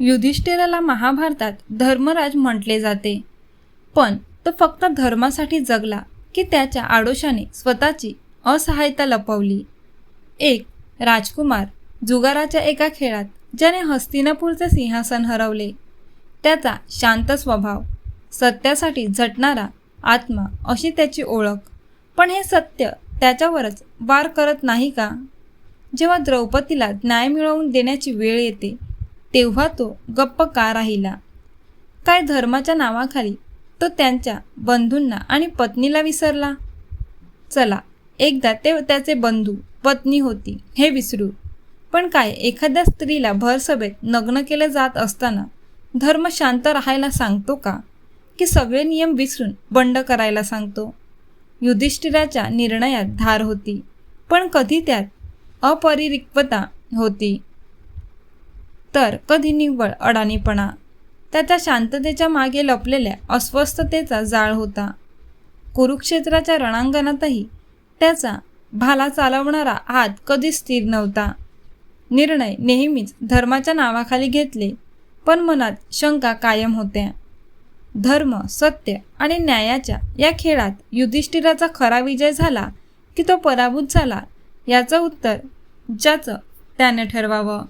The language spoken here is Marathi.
युधिष्ठिराला महाभारतात धर्मराज म्हटले जाते. पण तो फक्त धर्मासाठी जगला की त्याच्या आडोशाने स्वतःची असहायता लपवली. एक राजकुमार जुगाराच्या एका खेळात ज्याने हस्तिनापूरचे सिंहासन हरवले त्याचा शांत स्वभाव सत्यासाठी झटणारा आत्मा अशी त्याची ओळख. पण हे सत्य त्याच्यावरच वार करत नाही का? जेव्हा द्रौपदीला न्याय मिळवून देण्याची वेळ येते तेव्हा तो गप्प का राहिला? काय धर्माच्या नावाखाली तो त्यांच्या बंधूंना आणि पत्नीला विसरला? चला एकदा ते त्याचे बंधू पत्नी होती हे विसरू. पण काय एखाद्या स्त्रीला भरसभेत नग्न केलं जात असताना धर्म शांत राहायला सांगतो का? की सगळे नियम विसरून बंड करायला सांगतो? युधिष्ठिराच्या निर्णयात धार होती पण कधी त्यात अपरिरिक्तता होती. तर कधी निव्वळ अडाणीपणा. त्याच्या शांततेच्या मागे लपलेल्या अस्वस्थतेचा जाळ होता. कुरुक्षेत्राच्या रणांगणातही त्याचा भाला चालवणारा हात कधी स्थिर नव्हता. निर्णय नेहमीच धर्माच्या नावाखाली घेतले पण मनात शंका कायम होत्या. धर्म सत्य आणि न्यायाच्या या खेळात युधिष्ठिराचा खरा विजय झाला की तो पराभूत झाला याचं उत्तर ज्याचं त्याने ठरवावं.